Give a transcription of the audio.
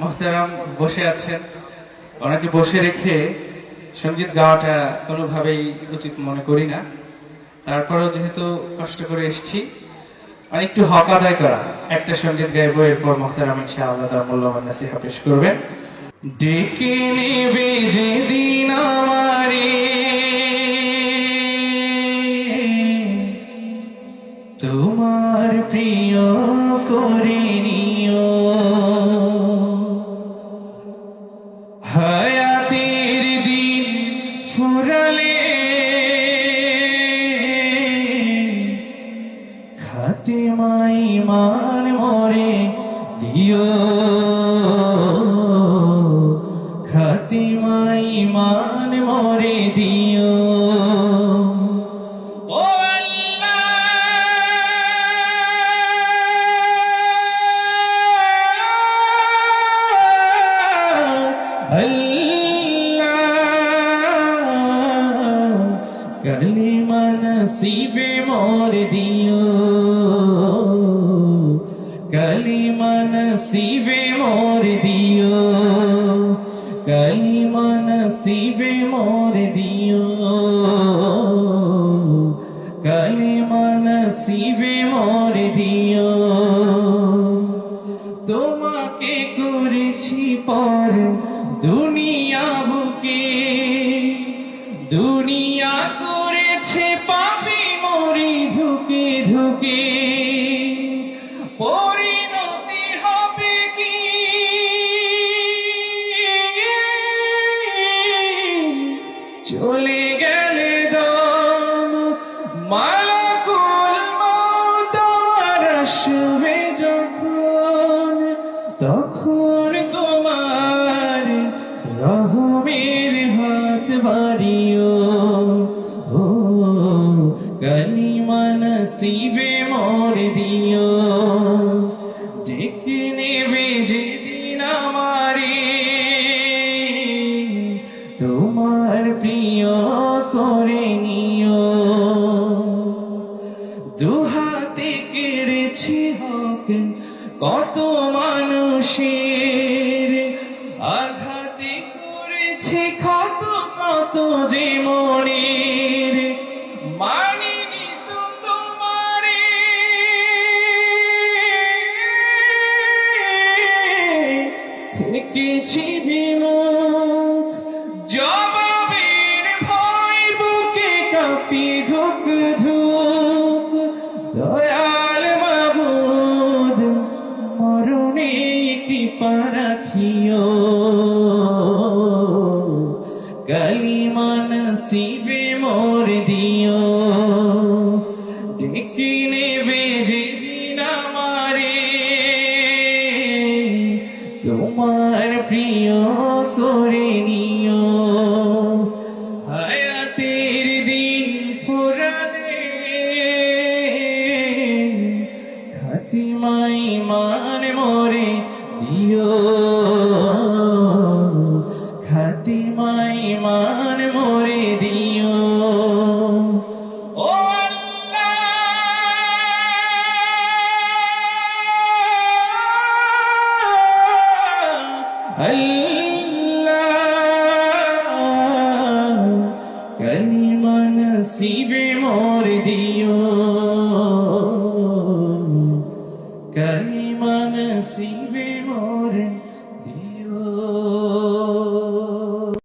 মোহতারাম বসে আছেন। ওনাকে বসে রেখে সংগীত গাওয়াটা কোনোভাবেই উচিত মনে করি না। তারপরেও যেহেতু কষ্ট করে এসেছি মানে একটু হক আদায় করা। একটা সংগীত গাইবো, এরপর মোহতারাম ইনশাআল্লাহ তার মূল্যবান নাসিহা পেশ করবেন। ডেকে নেবে যেদিন আমারে মান মরে দিও। খাতিমাই মান মরে দিও। কলিমা নসিবে মোর দিও। কলিমা নসিবে মোর দিও কলিমা নসিবে মোর দিও কলিমা নসিবে মোর দিও তোমাকে করেছি পর দুনিয়া বুকে দুনিয়া করেছে পাপি মরি ধুকে ধুকে মালাকুল মৌত আমার আসবে যখন, তখন তোমার রহমের হাত বাড়িও। ও, কালিমা নসিবে মোর দিও। ডেকে নেবে যেদিন দুহাতে কেড়েছি হক, কত মানুষের আঘাতে করেছি, কত কত যে মনের মানিনি তো তোমারে। থেকেছি দয়াল মাবুদ, মরণে কৃপা রাখিও। কালিমা নসিবে মোর দিও। ডেকে নেবে যেদিন আমারে। তোমার প্রিয় খাতিমাই মান মরে দিও। খাতিমাই মান মরে দিও। ও আল্লাহ! আল্লাহ! কলিমা নসিবে কলিমা নসিবে মোর